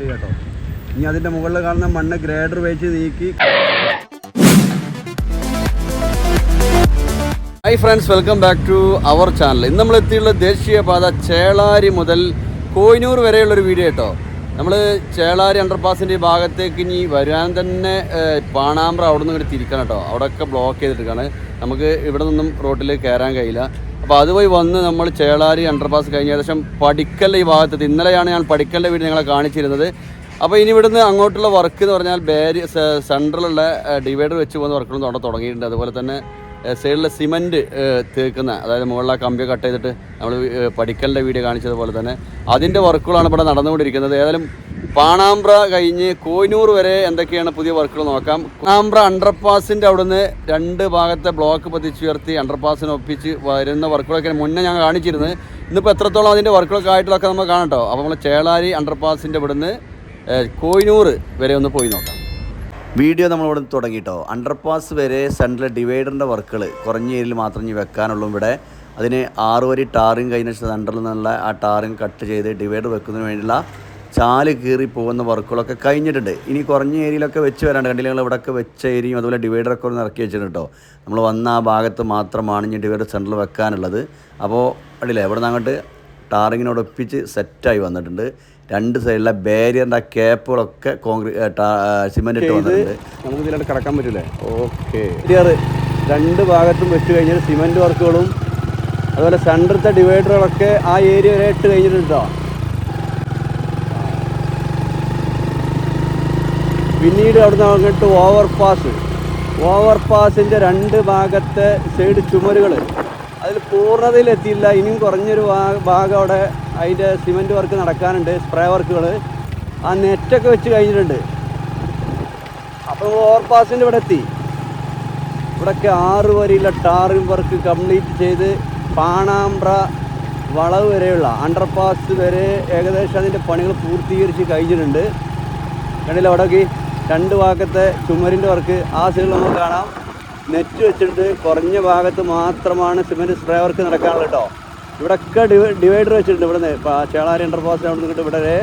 Wait കേട്ടോ ഇനി അതിന്റെ മുകളിൽ കാണുന്ന മണ്ണ് ഗ്രേഡർ വെച്ച് നീക്കി. Hi friends welcome back to our channel ഇന്ന് നമ്മൾ എത്തിയുള്ള ദേശീയപാത ചേളാരി മുതൽ കോയിനൂർ വരെയുള്ള ഒരു വീഡിയോ കേട്ടോ നമ്മൾ ചേളാരി അണ്ടർപാസിന്റെ ഭാഗത്തേക്ക് ഇനി വരാൻ തന്നെ പാണാമ്പ്ര അവിടെ നിന്ന് ഇങ്ങോട്ട് തിരിക്കണം കേട്ടോ അവിടെയൊക്കെ ബ്ലോക്ക് ചെയ്തിട്ടാണ് നമുക്ക് ഇവിടെ നിന്നും റോട്ടിൽ കയറാൻ കഴിയില്ല. അപ്പോൾ അതുവഴി വന്ന് നമ്മൾ ചേളാരി അണ്ടർപാസ് കഴിഞ്ഞ ഏകദേശം പടിക്കൽ ഈ ഭാഗത്തെത്തി. ഇന്നലെയാണ് ഞാൻ പടിക്കലിന്റെ വീട് നിങ്ങളെ കാണിച്ചിരുന്നത്. അപ്പോൾ ഇനി ഇവിടുന്ന് അങ്ങോട്ടുള്ള വർക്ക് എന്ന് പറഞ്ഞാൽ ബാരി സെൻട്രലുള്ള ഡിവൈഡർ വെച്ച് പോകുന്ന വർക്കുകളും അവിടെ തുടങ്ങിയിട്ടുണ്ട്. അതുപോലെ തന്നെ സൈഡിലെ സിമന്റ് തീർക്കുന്ന അതായത് മുകളിലെ കമ്പി കട്ട് ചെയ്തിട്ട് നമ്മൾ പടിക്കലിന്റെ വീഡിയോ കാണിച്ചതുപോലെ തന്നെ അതിന്റെ വർക്കുകളാണ് ഇവിടെ നടന്നുകൊണ്ടിരിക്കുന്നത്. ഏതായാലും പാണാമ്പ്ര കഴിഞ്ഞ് കോയിനൂർ വരെ എന്തൊക്കെയാണ് പുതിയ വർക്കുകൾ നോക്കാം. പാണാമ്പ്ര അണ്ടർപാസിന്റെ അവിടുന്ന് രണ്ട് ഭാഗത്തെ ബ്ലോക്ക് പതിച്ചുയർത്തി അണ്ടർപാസിന് ഒപ്പിച്ച് വരുന്ന വർക്കുകളൊക്കെ മുന്നേ ഞാൻ കാണിച്ചിരുന്നത്. ഇന്നിപ്പോൾ എത്രത്തോളം അതിന്റെ വർക്കുകളൊക്കെ ആയിട്ടുള്ളതൊക്കെ നമ്മൾ കാണട്ടോ അപ്പോൾ നമ്മൾ ചേളാരി അണ്ടർപാസിന്റെ ഇവിടുന്ന് കോയിനൂർ വരെ ഒന്ന് പോയി നോക്കാം. വീഡിയോ നമ്മളിവിടെ തുടങ്ങിയിട്ടോ അണ്ടർപാസ് വരെ സെൻട്രൽ ഡിവൈഡറിന്റെ വർക്കുകൾ കുറഞ്ഞ ഏരിയയിൽ മാത്രം ഇനി വെക്കാനുള്ളൂ ഇവിടെ. അതിന് ആറ് വരി ടാറിങ് കഴിഞ്ഞ സെന്ററിൽ നിന്നുള്ള ആ ടാറിങ് കട്ട് ചെയ്ത് ഡിവൈഡർ വെക്കുന്നതിന് വേണ്ടിയുള്ള ചാൽ കീറി പോകുന്ന വർക്കുകളൊക്കെ കഴിഞ്ഞിട്ടുണ്ട്. ഇനി കുറഞ്ഞ ഏരിയയിലൊക്കെ വെച്ച് വരാണ്ട് കണ്ടില്ല ഞങ്ങൾ ഇവിടെയൊക്കെ വെച്ച ഏരിയയും അതുപോലെ ഡിവൈഡറൊക്കെ ഒന്ന് ഇറക്കി വെച്ചിട്ടുണ്ട് കേട്ടോ നമ്മൾ വന്ന ആ ഭാഗത്ത് മാത്രമാണ് ഇനി ഡിവൈഡർ സെന്ററിൽ വെക്കാനുള്ളത്. അപ്പോൾ കണ്ടില്ലേ ഇവിടെ നിന്ന് അങ്ങോട്ട് ടാറിങ്ങിനോട് ഒപ്പിച്ച് സെറ്റായി വന്നിട്ടുണ്ട്. രണ്ട് സൈഡിലെ ബാരിയറിന്റെ ആ ക്യാപ്പുകളൊക്കെ കോൺക്രീറ്റ് സിമെന്റ് ഇട്ട് വന്നിട്ടുണ്ട്. നമുക്ക് ഇതിലോട്ട് കിടക്കാൻ പറ്റില്ലേ ഓക്കെ രണ്ട് ഭാഗത്തും വെച്ച് കഴിഞ്ഞാൽ സിമെന്റ് വർക്കുകളും അതുപോലെ സെന്ററത്തെ ഡിവൈഡറുകളൊക്കെ ആ ഏരിയ വരെ ഇട്ട് കഴിഞ്ഞിട്ടുണ്ട് കേട്ടോ പിന്നീട് അവിടുന്ന് അങ്ങോട്ട് ഓവർ പാസ് ഓവർ പാസിന്റെ രണ്ട് ഭാഗത്തെ സൈഡ് ചുമരുകൾ അതിൽ പൂർണതയിലെത്തിയില്ല ഇനിയും കുറഞ്ഞൊരു ഭാഗം അവിടെ അതിന്റെ സിമന്റ് വർക്ക് നടക്കാനുണ്ട് സ്പ്രേ വർക്കുകൾ ആ നെറ്റൊക്കെ വെച്ച് കഴിഞ്ഞിട്ടുണ്ട്. അപ്പോൾ ഓവർ പാസിന്റെ ഇവിടെ എത്തി. ഇവിടെയൊക്കെ ആറ് വരിയിലെ ടാറിംഗ് വർക്ക് കംപ്ലീറ്റ് ചെയ്ത് പാണാമ്പ്ര വളവ് വരെയുള്ള അണ്ടർപാസ് വരെ ഏകദേശം അതിന്റെ പണികൾ പൂർത്തീകരിച്ച് കഴിഞ്ഞിട്ടുണ്ട്. കണ്ടില്ല അവിടെയൊക്കെ രണ്ട് ഭാഗത്തെ ചുമരിന്റെ വർക്ക് ആ സൈഡിൽ നമുക്ക് കാണാം. നെറ്റ് വെച്ചിട്ട് കുറഞ്ഞ ഭാഗത്ത് മാത്രമാണ് സിമെന്റ് സ്പ്രേ വർക്ക് നടക്കാനുള്ളത് കേട്ടോ ഇവിടെയൊക്കെ ഡിവൈ ഡിവൈഡർ വെച്ചിട്ടുണ്ട് ഇവിടെ നിന്ന് ചേളാരി അണ്ടർപാസ് അവിടെ ഇവിടെ വരെ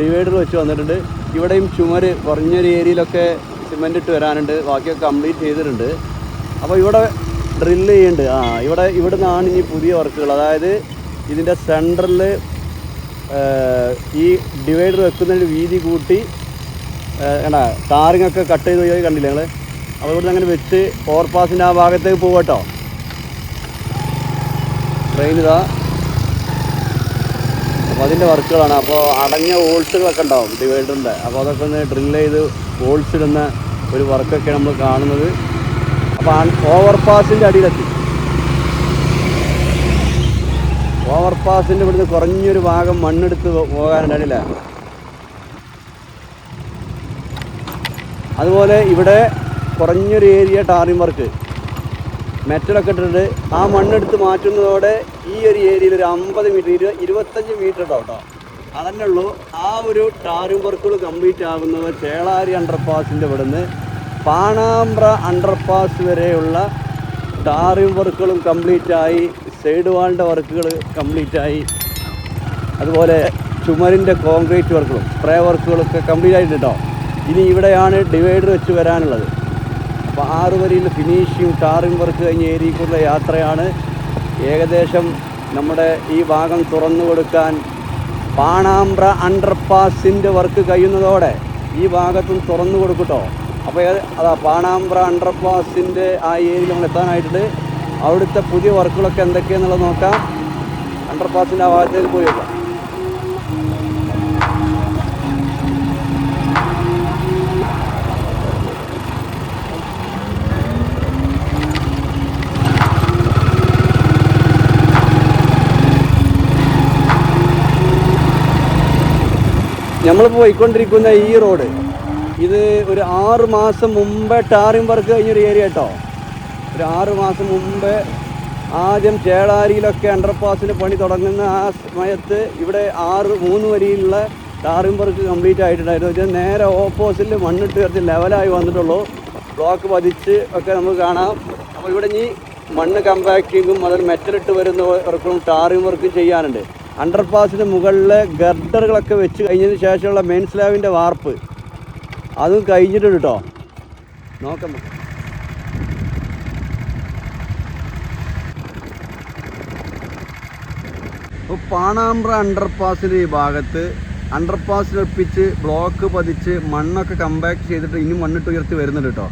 ഡിവൈഡർ വെച്ച് വന്നിട്ടുണ്ട്. ഇവിടെയും ചുമര് കുറഞ്ഞൊരു ഏരിയയിലൊക്കെ സിമെന്റ് ഇട്ട് വരാനുണ്ട്. ബാക്കിയൊക്കെ കംപ്ലീറ്റ് ചെയ്തിട്ടുണ്ട്. അപ്പോൾ ഇവിടെ ഡ്രില്ല് ചെയ്യുന്നുണ്ട്. ആ ഇവിടെ ഇവിടെ നിന്നാണ് ഇനി പുതിയ വർക്കുകൾ അതായത് ഇതിന്റെ സെന്ററിൽ ഈ ഡിവൈഡർ വെക്കുന്നതിന് വീതി കൂട്ടി കണ്ട ടാറിങ് ഒക്കെ കട്ട് ചെയ്ത് പോയി കണ്ടില്ല ഞങ്ങൾ അപ്പോൾ അങ്ങനെ വെച്ച് ഓവർപാസിന്റെ ആ ഭാഗത്തേക്ക് പോകട്ടോ ട്രെയിൻ ഇതാ. അപ്പോൾ അതിന്റെ വർക്കുകളാണ്. അപ്പോൾ അടഞ്ഞ ഹോൾസുകളൊക്കെ ഉണ്ടാവും ഡിവൈഡറിന്റെ അപ്പോൾ അതൊക്കെ ഒന്ന് ഡ്രിൽ ചെയ്ത് ഹോൾസ് ഇടുന്ന ഒരു വർക്കൊക്കെ നമ്മൾ കാണുന്നത്. അപ്പോൾ ഓവർപാസിന്റെ അടിയിലെത്തി. ഓവർപാസിന്റെ ഇവിടുന്ന് കുറഞ്ഞൊരു ഭാഗം മണ്ണെടുത്ത് പോകാനുണ്ടല്ലേ അതുപോലെ ഇവിടെ കുറഞ്ഞൊരു ഏരിയ ടാറിംഗ് വർക്ക്. മെറ്റലൊക്കെ ഇട്ടിട്ട് ആ മണ്ണെടുത്ത് മാറ്റുന്നതോടെ ഈ ഒരു ഏരിയയിൽ ഒരു അമ്പത് മീറ്റർ ഇരുപത് ഇരുപത്തഞ്ച് മീറ്റർ ഉണ്ടാവും കേട്ടോ. അതന്നെ ഉള്ളൂ. ആ ഒരു ടാറിംഗ് വർക്കുകൾ കംപ്ലീറ്റ് ആകുന്നത് ചേളാരി അണ്ടർപാസിന്റെ ഇവിടുന്ന് പാണാമ്പ്ര അണ്ടർപാസ് വരെയുള്ള ടാറിംഗ് വർക്കുകളും കംപ്ലീറ്റ് ആയി സൈഡ് വാളിന്റെ വർക്കുകൾ കംപ്ലീറ്റ് ആയി. അതുപോലെ ചുമരിന്റെ കോൺക്രീറ്റ് വർക്കുകളും സ്പ്രേ വർക്കുകളൊക്കെ കംപ്ലീറ്റ് ആയിട്ട് കേട്ടോ. ഇനി ഇവിടെയാണ് ഡിവൈഡർ വെച്ച് വരാനുള്ളത്. അപ്പോൾ ആറ് വരിയിൽ ഫിനിഷിങ് ടാറിംഗ് വർക്ക് കഴിഞ്ഞ ഏരിയക്കുള്ള യാത്രയാണ്. ഏകദേശം നമ്മുടെ ഈ ഭാഗം തുറന്നു കൊടുക്കാൻ പാണാമ്പ്ര അണ്ടർപാസിന്റെ വർക്ക് കഴിയുന്നതോടെ ഈ ഭാഗത്തും തുറന്നു കൊടുക്കട്ടോ അപ്പോൾ അതാ പാണാമ്പ്ര അണ്ടർപാസിന്റെ ആ ഏരിയ നമ്മൾ എത്താനായിട്ടുണ്ട്. അവിടുത്തെ പുതിയ വർക്കുകളൊക്കെ എന്തൊക്കെയാണെന്നുള്ളത് നോക്കാം. അണ്ടർപാസിന്റെ ആ ഭാഗത്തേക്ക് പോയി നമ്മൾ പോയിക്കൊണ്ടിരിക്കുന്ന ഈ റോഡ് ഇത് ഒരു ആറ് മാസം മുമ്പേ ടാറിംഗ് വർക്ക് കഴിഞ്ഞൊരു ഏരിയ കേട്ടോ. ഒരു ആറ് മാസം മുമ്പേ ആദ്യം ചേളാരിയിലൊക്കെ അണ്ടർപാസിന്റെ പണി തുടങ്ങുന്ന ആ സമയത്ത് ഇവിടെ ആറ് മൂന്ന് വരിയിലുള്ള ടാറിംഗ് വർക്ക് കംപ്ലീറ്റ് ആയിട്ടുണ്ടായിരുന്നു. ഇത് നേരെ ഓപ്പോസിറ്റിൽ മണ്ണിട്ട് കുറച്ച് ലെവലായി വന്നിട്ടുള്ളൂ. ബ്ലോക്ക് പതിച്ച് ഒക്കെ നമുക്ക് കാണാം. അപ്പോൾ ഇവിടെ ഇനി മണ്ണ് കമ്പാക്ടിങ്ങും അതിൽ മെറ്റലിട്ട് വരുന്ന വർക്കും ടാറിംഗ് വർക്കും ചെയ്യാനുണ്ട്. അണ്ടർപാസിന് മുകളിൽ ഗർഡറുകളൊക്കെ വെച്ച് കഴിഞ്ഞതിന് ശേഷമുള്ള മെയിൻ സ്ലാബിന്റെ വാർപ്പ്. അതും കഴിഞ്ഞിട്ടുണ്ട് കേട്ടോ നോക്കാം. ഇപ്പോൾ പാണാമ്പ്ര അണ്ടർപാസിന്റെ ഈ ഭാഗത്ത് അണ്ടർപാസിലൊപ്പിച്ച് ബ്ലോക്ക് പതിച്ച് മണ്ണൊക്കെ കമ്പാക്ട് ചെയ്തിട്ട് ഇനി മണ്ണിട്ട് ഉയർത്തി വരുന്നുണ്ട് കേട്ടോ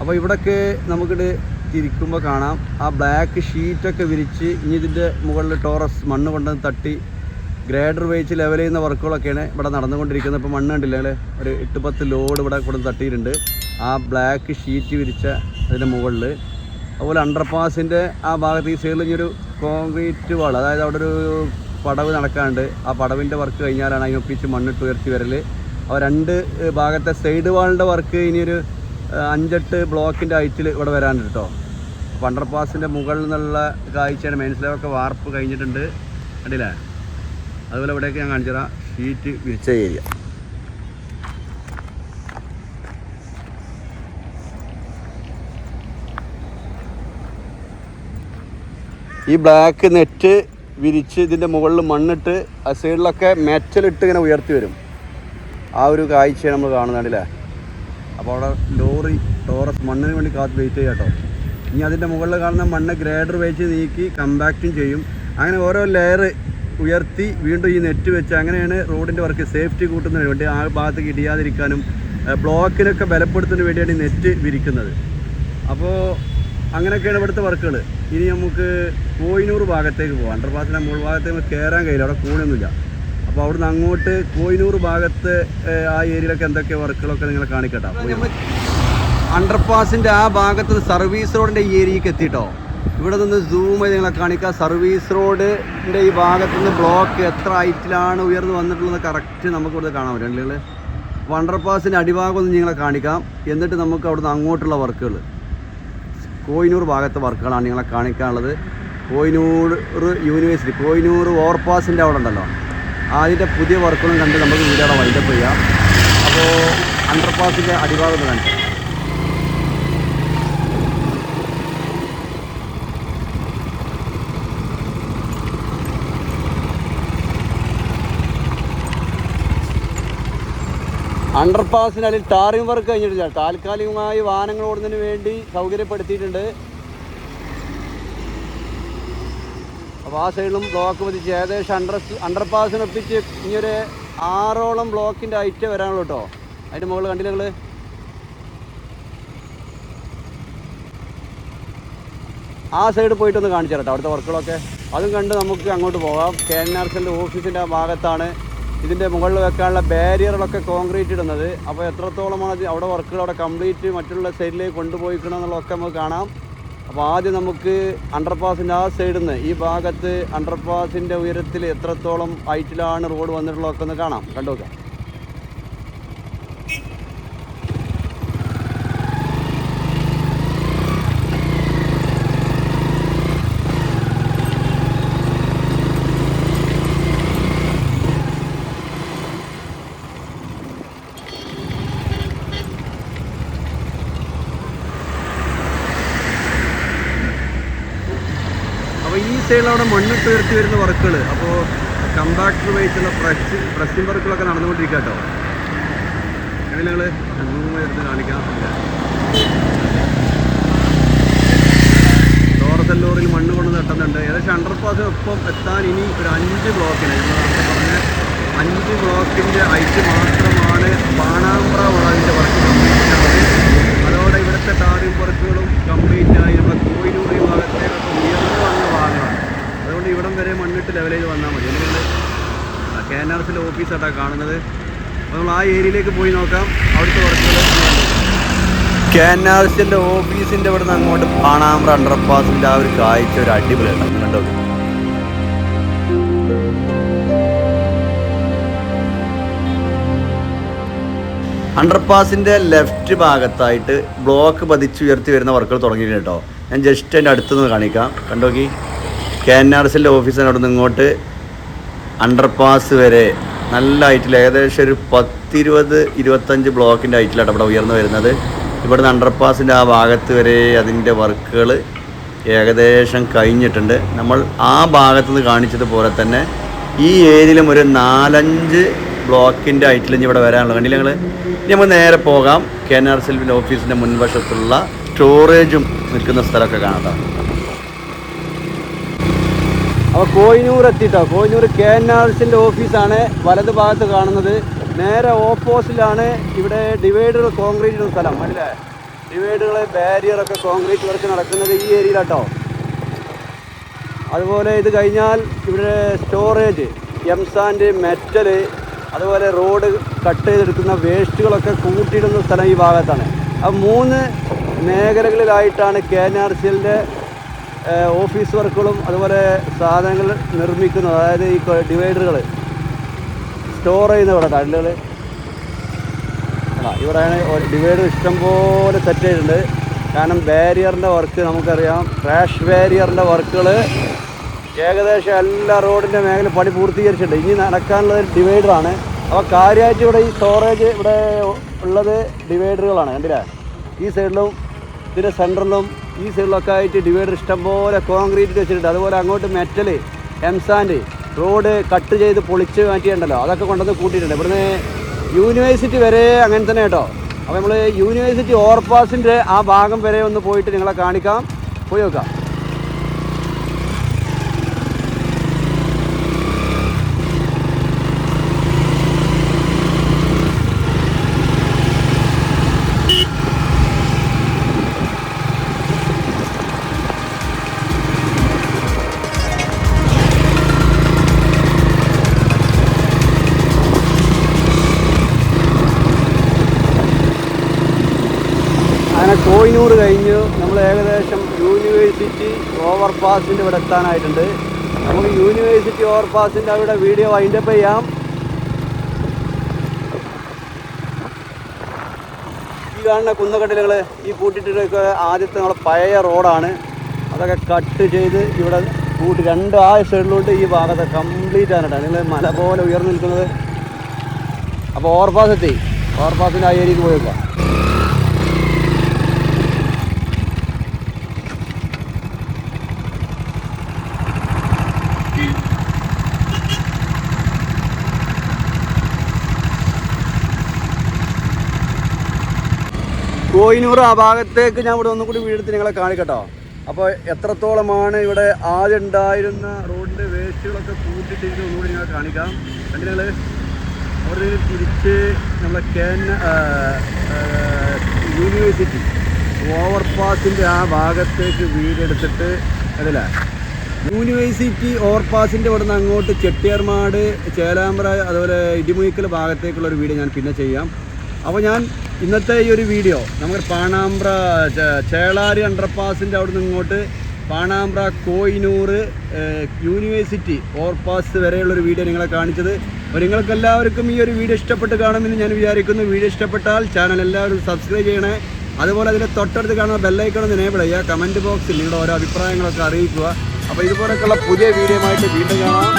അപ്പോൾ ഇവിടൊക്കെ നമുക്കിത് തിരിക്കുമ്പോൾ കാണാം. ആ ബ്ലാക്ക് ഷീറ്റൊക്കെ വിരിച്ച് ഇനി ഇതിന്റെ മുകളിൽ ടോറസ് മണ്ണ് കൊണ്ടുവന്ന് തട്ടി. ഗ്രേഡർ വെച്ച് ലെവൽ ചെയ്യുന്ന വർക്കുകളൊക്കെയാണ് ഇവിടെ നടന്നുകൊണ്ടിരിക്കുന്നത്. ഇപ്പോൾ മണ്ണ് കണ്ടില്ല അല്ലേ ഒരു എട്ട് പത്ത് ലോഡ് ഇവിടെ കൊണ്ട് തട്ടിയിട്ടുണ്ട്. ആ ബ്ലാക്ക് ഷീറ്റ് വിരിച്ച അതിന്റെ മുകളിൽ അതുപോലെ അണ്ടർപാസിന്റെ ആ ഭാഗത്ത് ഈ സൈഡിൽ ഇനി ഒരു കോൺക്രീറ്റ് വാൾ അതായത് അവിടെ ഒരു പടവ് നടക്കാണ്ട് ആ പടവിന്റെ വർക്ക് കഴിഞ്ഞാലാണ് അതിനൊപ്പിച്ച് മണ്ണിട്ട് ഉയർത്തി വരൽ ആ രണ്ട് ഭാഗത്തെ സൈഡ് വാളിന്റെ വർക്ക് ഇനിയൊരു അഞ്ചെട്ട് ബ്ലോക്കിന്റെ ഹൈറ്റിൽ ഇവിടെ വരാനുണ്ട് കേട്ടോ അപ്പോൾ അണ്ടർപാസിന്റെ മുകളിൽ നിന്നുള്ള കാഴ്ചയാണ് മെയിൻസിലൊക്കെ വാർപ്പ് കഴിഞ്ഞിട്ടുണ്ട്. കണ്ടില്ലേ? അതുപോലെ ഇവിടെയൊക്കെ ഞാൻ കാണിച്ചു തരാം ഷീറ്റ് വിരിച്ച ഏരിയ ഈ ബ്ലാക്ക് നെറ്റ് വിരിച്ച് ഇതിന്റെ മുകളിൽ മണ്ണിട്ട് ആ സൈഡിലൊക്കെ മെറ്റലിട്ട് ഇങ്ങനെ ഉയർത്തി വരും. ആ ഒരു കാഴ്ചയാണ് നമ്മൾ കാണുന്നുണ്ടല്ലേ അപ്പോൾ അവിടെ ലോറി ടോറസ് മണ്ണിന് വേണ്ടി കാത്ത് വെയിറ്റ് ചെയ്യാം കേട്ടോ. ഇനി അതിന്റെ മുകളിൽ കാണുന്ന മണ്ണ് ഗ്രേഡർ വെച്ച് നീക്കി കമ്പാക്റ്റും ചെയ്യും. അങ്ങനെ ഓരോ ലെയർ ഉയർത്തി വീണ്ടും ഈ നെറ്റ് വെച്ച് അങ്ങനെയാണ് റോഡിന്റെ വർക്ക് സേഫ്റ്റി കൂട്ടുന്നതിന് വേണ്ടി ആ ഭാഗത്തേക്ക് ഇടിയാതിരിക്കാനും ബ്ലോക്കിനൊക്കെ ബലപ്പെടുത്തുന്നതിന് വേണ്ടിയാണ് ഈ നെറ്റ് വിരിക്കുന്നത്. അപ്പോൾ അങ്ങനെയൊക്കെയാണ് ഇവിടുത്തെ വർക്കുകൾ ഇനി നമുക്ക് കോയിനൂർ ഭാഗത്തേക്ക് പോകാം. അണ്ടർപാസിന്റെ മുകൾ ഭാഗത്തേക്ക് കയറാൻ കഴിയില്ല. അവിടെ കൂണൊന്നുമില്ല അപ്പോൾ അവിടുന്ന് അങ്ങോട്ട് കോയിനൂർ ഭാഗത്ത് ആ ഏരിയയിലൊക്കെ എന്തൊക്കെ വർക്കുകളൊക്കെ നിങ്ങൾ കാണിക്കട്ടോ? അണ്ടർപാസിന്റെ ആ ഭാഗത്ത് സർവീസ് റോഡിന്റെ ഈ ഏരിയക്ക് എത്തിയിട്ടോ ഇവിടെ നിന്ന് സൂം ചെയ്ത് നിങ്ങളെ കാണിക്കാം. സർവീസ് റോഡിന്റെ ഈ ഭാഗത്ത് നിന്ന് ബ്ലോക്ക് എത്ര ഹൈറ്റിലാണ് ഉയർന്നു വന്നിട്ടുള്ളത് കറക്റ്റ് നമുക്ക് ഇവിടെ കാണാൻ പറ്റും. അല്ലെങ്കിൽ അപ്പോൾ അണ്ടർപാസിന്റെ അടിഭാഗം ഒന്ന് നിങ്ങളെ കാണിക്കാം. എന്നിട്ട് നമുക്ക് അവിടുന്ന് അങ്ങോട്ടുള്ള വർക്കുകൾ കോയിനൂർ ഭാഗത്തെ വർക്കുകളാണ് നിങ്ങളെ കാണിക്കാനുള്ളത്. കോയിനൂർ യൂണിവേഴ്സിറ്റി കോയിനൂർ ഓവർപാസിന്റെ അവിടെ ഉണ്ടല്ലോ. അതിന്റെ പുതിയ വർക്കുകളും കണ്ട് നമുക്ക് വീഡിയോ വൈൻഡപ്പ് ചെയ്യാം. അപ്പോൾ അണ്ടർപാസിന്റെ അടിഭാഗം കാണിക്കാം അണ്ടർപാസിന് അതിൽ ടാറിംഗ് വർക്ക് കഴിഞ്ഞിട്ടില്ല. താൽക്കാലികമായി വാഹനങ്ങൾ ഓടുന്നതിന് വേണ്ടി സൗകര്യപ്പെടുത്തിയിട്ടുണ്ട്. അപ്പോൾ ആ സൈഡിലും ബ്ലോക്ക് പതിച്ച് ഏകദേശം അണ്ടർ അണ്ടർപാസിനൊപ്പിച്ച് ഇനിയൊരു ആറോളം ബ്ലോക്കിന്റെ ഐറ്റ് വരാനുള്ളൂ കേട്ടോ അതിന്റെ മുകളിൽ കണ്ടില്ല നിങ്ങൾ ആ സൈഡ് പോയിട്ടൊന്ന് കാണിച്ചു കേട്ടോ അവിടുത്തെ വർക്കുകളൊക്കെ അതും കണ്ട് നമുക്ക് അങ്ങോട്ട് പോകാം. കെ എൻ ആർ സിന്റെ ഓഫീസിന്റെ ഭാഗത്താണ് ഇതിന്റെ മുകളിൽ വെക്കാനുള്ള ബാരിയറുകളൊക്കെ കോൺക്രീറ്റ് ഇടുന്നത്. അപ്പോൾ എത്രത്തോളമാണ് അത് അവിടെ വർക്കുകൾ അവിടെ കംപ്ലീറ്റ് മറ്റുള്ള സൈഡിലേക്ക് കൊണ്ടുപോയിക്കണമെന്നുള്ളതൊക്കെ നമുക്ക് കാണാം. അപ്പോൾ ആദ്യം നമുക്ക് അണ്ടർപാസിന്റെ ആ സൈഡിൽ നിന്ന് ഈ ഭാഗത്ത് അണ്ടർപാസിന്റെ ഉയരത്തിൽ എത്രത്തോളം ഹൈറ്റിലാണ് റോഡ് വന്നിട്ടുള്ളതൊക്കെ ഒന്ന് കാണാം. കണ്ടു നോക്കാം അപ്പോൾ ഈ സൈഡിൽ അവിടെ മണ്ണിട്ട് ഉയർത്തി വരുന്ന വർക്കുകൾ അപ്പോൾ കമ്പാക്ടർ ഉപയോഗിച്ചുള്ള പ്രസ് പ്രസ്സിംഗ് വർക്കുകളൊക്കെ നടന്നുകൊണ്ടിരിക്കുക കേട്ടോ. അങ്ങനെ നിങ്ങൾ സൂം എടുത്ത് കാണിക്കാൻ ലോറിയിൽ മണ്ണ് കൊണ്ട് തട്ടുന്നുണ്ട്. ഏകദേശം അണ്ടർ ഒപ്പം എത്താൻ ഇനി ഒരു അഞ്ച് ബ്ലോക്കിന് നേരത്തെ പറഞ്ഞ അഞ്ച് ബ്ലോക്കിന്റെ ഐറ്റ് മാത്രമാണ് പാണാമ്പ്ര വളവിന്റെ വർക്ക് കംപ്ലീറ്റ് ആവുന്നത് അതോടെ ഇവിടുത്തെ ടാറിംഗ് വർക്കുകളും കംപ്ലീറ്റ് ആയി നമ്മുടെ കോയിലൂർ ഈ ഭാഗത്തേക്കൊക്കെ ഉയർന്നു വന്ന ഭാഗമാണ് അതുകൊണ്ട് ഇവിടം വരെ മണ്ണിട്ട് ലെവൽ വന്നാൽ മതി. എന്തുകൊണ്ട് കെ എൻ ആർ എസിന്റെ ഓഫീസായിട്ടാണ് കാണുന്നത്. അപ്പോൾ നമ്മൾ ആ ഏരിയയിലേക്ക് പോയി നോക്കാം. അവിടുത്തെ വർക്കുകൾ കെ എൻ ആർ എസിന്റെ ഓഫീസിന്റെ ഇവിടെ നിന്ന് അങ്ങോട്ട് പാണാമ്പ്ര അണ്ടർപാസിന്റെ ആ ഒരു കാഴ്ച ഒരു അടിപൊളിയാണ് കണ്ടോ? അണ്ടർപാസിന്റെ ലെഫ്റ്റ് ഭാഗത്തായിട്ട് ബ്ലോക്ക് പതിച്ചുയർത്തി വരുന്ന വർക്കുകൾ തുടങ്ങിയിട്ടുണ്ട് കേട്ടോ. ഞാൻ ജസ്റ്റ് എന്റെ അടുത്തുനിന്ന് കാണിക്കാം. കണ്ടോക്കി? കെ എൻ ആർ സിന്റെ ഓഫീസിന് അവിടെ നിന്ന് ഇങ്ങോട്ട് അണ്ടർപാസ് വരെ നല്ല ഹൈറ്റിൽ ഏകദേശം ഒരു പത്തിരുപത് ഇരുപത്തഞ്ച് ബ്ലോക്കിന്റെ ഹൈറ്റിലാണ് ഇവിടെ ഉയർന്നു വരുന്നത്. ഇവിടുന്ന് അണ്ടർപാസിന്റെ ആ ഭാഗത്ത് വരെ അതിന്റെ വർക്കുകൾ ഏകദേശം കഴിഞ്ഞിട്ടുണ്ട്. നമ്മൾ ആ ഭാഗത്ത് നിന്ന് കാണിച്ചതുപോലെ തന്നെ ഈ ഏരിയയിലും ഒരു നാലഞ്ച് ബ്ലോക്കിന്റെ ഹൈറ്റിൽ ഇനി ഇവിടെ വരാനുള്ളത്. കണ്ടില്ല ഞങ്ങൾ ഇനി നമ്മൾ നേരെ പോകാം. കെ എൻ ആർ സെൽവിന്റെ ഓഫീസിന്റെ മുൻവശത്തുള്ള സ്റ്റോറേജും നിൽക്കുന്ന സ്ഥലമൊക്കെ കാണാം അപ്പോൾ കോയിനൂർ എത്തിട്ടോ കോയിനൂർ കെ എൻ ആർ എസിന്റെ ഓഫീസാണ് വലത് ഭാഗത്ത് കാണുന്നത്. നേരെ ഓപ്പോസിലാണ് ഇവിടെ ഡിവൈഡർ കോൺക്രീറ്റ് സ്ഥലം. അല്ലേ? ഡിവൈഡുകൾ ബാരിയറൊക്കെ കോൺക്രീറ്റ് വർക്ക് നടക്കുന്നത് ഈ ഏരിയയിലാട്ടോ. അതുപോലെ ഇത് കഴിഞ്ഞാൽ ഇവിടെ സ്റ്റോറേജ് എംസാൻഡ് മെറ്റൽ അതുപോലെ റോഡ് കട്ട് ചെയ്തെടുക്കുന്ന വേസ്റ്റുകളൊക്കെ കൂട്ടിയിടുന്ന സ്ഥലം ഈ ഭാഗത്താണ്. ആ മൂന്ന് മേഖലകളിലായിട്ടാണ് K N R C office വർക്കുകളും അതുപോലെ സാധനങ്ങൾ നിർമ്മിക്കുന്നത് അതായത് ഈ ഡിവൈഡറുകൾ സ്റ്റോർ ചെയ്യുന്ന ഇവിടെ കല്ലുകൾ ആ ഇവിടെയാണ് ഡിവൈഡർ ഇഷ്ടംപോലെ സെറ്റ് ചെയ്തിട്ടുണ്ട്. കാരണം ബാരിയറിന്റെ വർക്ക് നമുക്കറിയാം. ക്രാഷ് ബാരിയറിന്റെ വർക്കുകൾ ഏകദേശം എല്ലാ റോഡിന്റെ മേഖല പണി പൂർത്തീകരിച്ചിട്ടുണ്ട്. ഇനി നടക്കാനുള്ളത് ഡിവൈഡറാണ് അപ്പോൾ കാര്യമായിട്ട് ഇവിടെ ഈ സ്റ്റോറേജ് ഇവിടെ ഉള്ളത് ഡിവൈഡറുകളാണ്. കണ്ടില്ലേ? ഈ സൈഡിലും ഇതിന്റെ സെന്ററിലും ഈ സൈഡിലൊക്കെ ആയിട്ട് ഡിവൈഡർ ഇഷ്ടംപോലെ കോൺക്രീറ്റ് വെച്ചിട്ടുണ്ട്. അതുപോലെ അങ്ങോട്ട് മെറ്റൽ എംസാൻഡ് റോഡ് കട്ട് ചെയ്ത് പൊളിച്ച് മാറ്റിയിട്ടുണ്ടല്ലോ. അതൊക്കെ കൊണ്ടുവന്ന് കൂട്ടിയിട്ടുണ്ട്. ഇവിടുന്ന് യൂണിവേഴ്സിറ്റി വരെ അങ്ങനെ തന്നെ കേട്ടോ. അപ്പോൾ നമ്മൾ യൂണിവേഴ്സിറ്റി ഓവർപാസിന്റെ ആ ഭാഗം വരെ ഒന്ന് പോയിട്ട് നിങ്ങളെ കാണിക്കാം. പോയി നോക്കാം. യൂണിവേഴ്സിറ്റി ഓവർപാസിന്റെ ഇവിടെ എത്താനായിട്ടുണ്ട്. നമുക്ക് യൂണിവേഴ്സിറ്റി ഓവർപാസിന്റെ അവിടെ വീഡിയോ വൈൻഡപ്പ് ചെയ്യാം. ഈ കാണുന്ന കുന്നുകട്ടിലുകൾ ഈ കൂട്ടിയിട്ടൊക്കെ ആദ്യത്തെ നമ്മളെ പഴയ റോഡാണ്. അതൊക്കെ കട്ട് ചെയ്ത് ഇവിടെ കൂട്ടി രണ്ട് ആ സൈഡിലോട്ട് ഈ ഭാഗത്ത് കംപ്ലീറ്റ് ആയിട്ടാണ് നിങ്ങൾ മല പോലെ ഉയർന്നു നിൽക്കുന്നത്. അപ്പോൾ ഓവർപാസ് എത്തി. ഓവർപാസിന്റെ ആ ഏരിയയ്ക്ക് പോയി കോയിനൂർ ആ ഭാഗത്തേക്ക് ഞാൻ ഇവിടെ ഒന്നുകൂടി വീടെടുത്ത് നിങ്ങളെ കാണിക്കട്ടോ. അപ്പോൾ എത്രത്തോളമാണ് ഇവിടെ ആദ്യം ഉണ്ടായിരുന്ന റോഡിന്റെ വേസ്റ്റുകളൊക്കെ കൂട്ടിട്ടിരിക്കുന്നത് ഒന്നുകൂടി ഞങ്ങൾ കാണിക്കാം. അങ്ങനെ അവിടെ നിന്ന് തിരിച്ച് നമ്മളെ കേൻ യൂണിവേഴ്സിറ്റി ഓവർപാസിന്റെ ആ ഭാഗത്തേക്ക് വീടെടുത്തിട്ട് അതില്ല യൂണിവേഴ്സിറ്റി ഓവർപാസിന്റെ അവിടെ നിന്ന് അങ്ങോട്ട് ചെട്ടിയർമാട് ചേലാമ്പ്ര അതുപോലെ ഇടിമുയിക്കൽ ഭാഗത്തേക്കുള്ള ഒരു വീട് ഞാൻ പിന്നെ ചെയ്യാം. അപ്പോൾ ഞാൻ ഇന്നത്തെ ഈ ഒരു വീഡിയോ നമുക്ക് പാണാമ്പ്ര ചേളാരി അണ്ടർപാസിന്റെ അവിടെ നിന്ന് ഇങ്ങോട്ട് പാണാമ്പ്ര കോയിനൂർ യൂണിവേഴ്സിറ്റി ഓവർപാസ് വരെയുള്ളൊരു വീഡിയോ നിങ്ങളെ കാണിച്ചത്. അപ്പോൾ നിങ്ങൾക്കെല്ലാവർക്കും ഈ ഒരു വീഡിയോ ഇഷ്ടപ്പെട്ട് കാണുമെന്ന് ഞാൻ വിചാരിക്കുന്നു. വീഡിയോ ഇഷ്ടപ്പെട്ടാൽ ചാനൽ എല്ലാവരും സബ്സ്ക്രൈബ് ചെയ്യണേ. അതുപോലെ അതിന്റെ തൊട്ടടുത്ത് കാണുന്ന ബെല്ലൈക്കണം എനേബിൾ ചെയ്യുക. കമന്റ് ബോക്സിൽ നിങ്ങളുടെ ഓരോ അഭിപ്രായങ്ങളൊക്കെ അറിയിക്കുക. അപ്പോൾ ഇതുപോലൊക്കെയുള്ള പുതിയ വീഡിയോ ആയിട്ട് വീണ്ടും കാണാം.